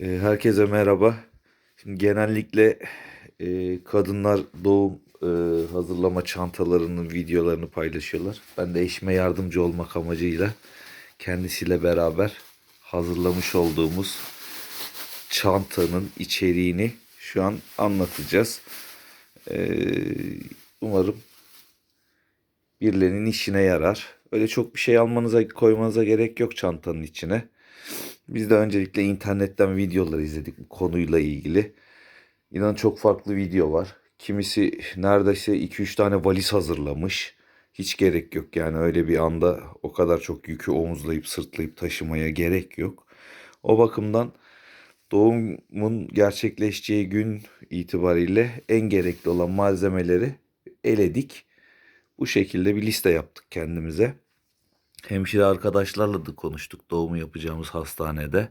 E, Herkese merhaba. Şimdi genellikle e, kadınlar doğum e, hazırlama çantalarının videolarını paylaşıyorlar. Ben de eşime yardımcı olmak amacıyla kendisiyle beraber hazırlamış olduğumuz çantanın içeriğini şu an anlatacağız. E, umarım birilerinin işine yarar. Öyle çok bir şey almanıza koymanıza gerek yok çantanın içine. Biz de öncelikle internetten videolar izledik bu konuyla ilgili. İnan çok farklı video var. Kimisi neredeyse 2-3 tane valiz hazırlamış. Hiç gerek yok yani öyle bir anda o kadar çok yükü omuzlayıp sırtlayıp taşımaya gerek yok. O bakımdan doğumun gerçekleşeceği gün itibariyle en gerekli olan malzemeleri eledik. Bu şekilde bir liste yaptık kendimize. Hemşire arkadaşlarla da konuştuk doğumu yapacağımız hastanede.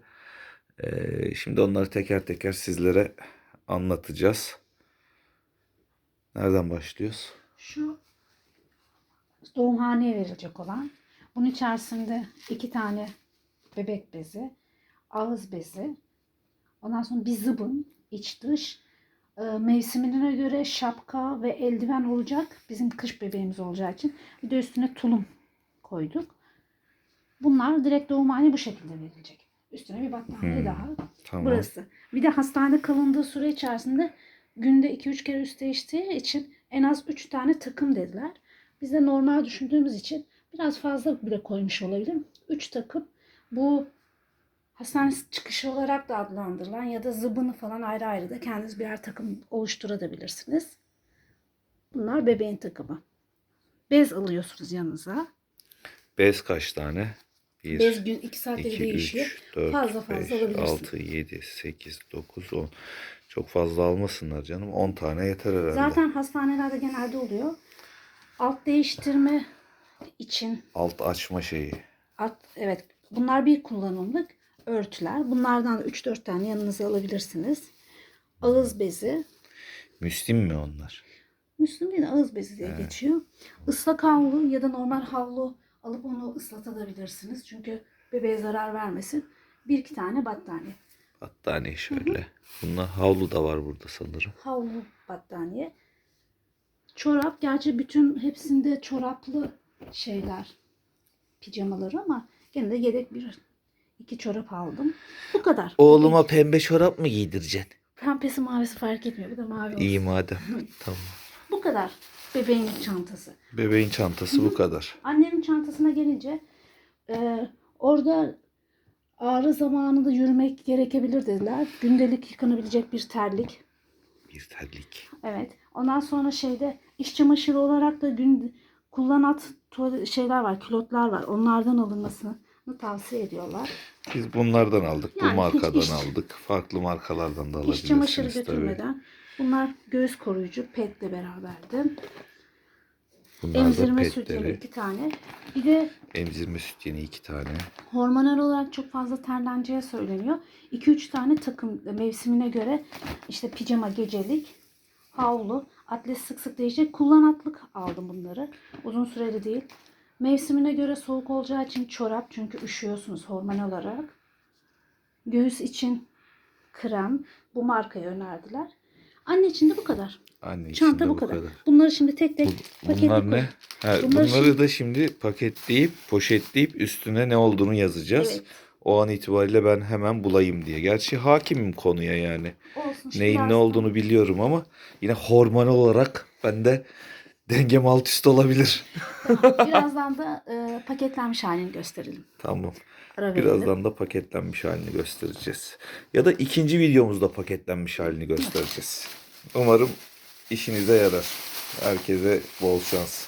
Ee, şimdi onları teker teker sizlere anlatacağız. Nereden başlıyoruz? Şu doğumhaneye verilecek olan. Bunun içerisinde iki tane bebek bezi, ağız bezi, ondan sonra bir zıbın, iç dış, e, mevsimine göre şapka ve eldiven olacak. Bizim kış bebeğimiz olacağı için. Bir de üstüne tulum koyduk. Bunlar direkt doğumhane bu şekilde verilecek. Üstüne bir battaniye Hmm, daha. Tamam. Burası. Bir de hastanede kalındığı süre içerisinde günde 2-3 kere üst değiştiği için en az 3 tane takım dediler. Biz de normal düşündüğümüz için biraz fazla bile koymuş olabilir. 3 takım bu hastane çıkışı olarak da adlandırılan ya da zıbını falan ayrı ayrı da kendiniz birer takım oluşturabilirsiniz. Bunlar bebeğin takımı. Bez alıyorsunuz yanınıza. Bez kaç tane? 1, Bez gün 2 saatte 2, değişiyor. 3, 4, Fazla fazla 5, alabilirsiniz. 6, 7, 8, 9, 10. Çok fazla almasınlar canım. 10 tane yeter herhalde. Zaten hastanelerde genelde oluyor. Alt değiştirme için Alt açma şeyi. alt, evet bunlar bir kullanımlık örtüler. Bunlardan 3-4 tane yanınıza alabilirsiniz. Ağız bezi. Müslim mi onlar? Müslüm değil de ağız bezi diye geçiyor. Islak havlu ya da normal havlu alıp onu ıslatabilirsiniz. Çünkü bebeğe zarar vermesin. Bir iki tane battaniye. Battaniye şöyle. Bunlar havlu da var burada sanırım. Havlu battaniye. Çorap. Gerçi bütün hepsinde çoraplı şeyler. Pijamaları ama gene de yedek bir iki çorap aldım. Bu kadar. Oğluma pembe çorap mı giydireceksin? Pembesi mavisi fark etmiyor. Bu da mavi olsun. İyi madem. tamam. Bu kadar. Bebeğin çantası. Bebeğin çantası bu kadar. Annenin çantasına gelince e, orada ağrı zamanında yürümek gerekebilir dediler. Gündelik yıkanabilecek bir terlik. Bir terlik. Evet. Ondan sonra şeyde iş çamaşırı olarak da gün kullanat şeyler var, külotlar var. Onlardan alınmasını tavsiye ediyorlar. Biz bunlardan aldık. Yani bu markadan iş- aldık. Farklı markalardan da İş çamaşırı alabilirsiniz tabii. Bunlar göğüs koruyucu petle beraberdi. Bunlar Emzirme sütyeni petleri. iki tane. Bir de Emzirme sütyeni iki tane. hormonal olarak çok fazla terleneceği söyleniyor. 2-3 tane takım mevsimine göre işte pijama gecelik, havlu, atlet sık sık değişecek. Kullanatlık aldım bunları. Uzun süreli değil. Mevsimine göre soğuk olacağı için çorap çünkü üşüyorsunuz hormonal olarak. Göğüs için krem. Bu markayı önerdiler. Anne için de bu kadar. Anne için Çanta de bu kadar. Bunları şimdi tek tek Bunlar ne? Ha, Bunları bunları şimdi- da şimdi paketleyip, poşetleyip üstüne ne olduğunu yazacağız. Evet. O an itibariyle ben hemen bulayım diye. Gerçi hakimim konuya yani. Olsun. Neyin ne olduğunu biliyorum ama yine hormonal olarak bende dengem alt üst olabilir. Birazdan da e, paketlenmiş halini gösterelim. Tamam. Ara verelim. Birazdan da paketlenmiş halini göstereceğiz. Ya da ikinci videomuzda paketlenmiş halini göstereceğiz. Umarım işinize yarar. Herkese bol şans.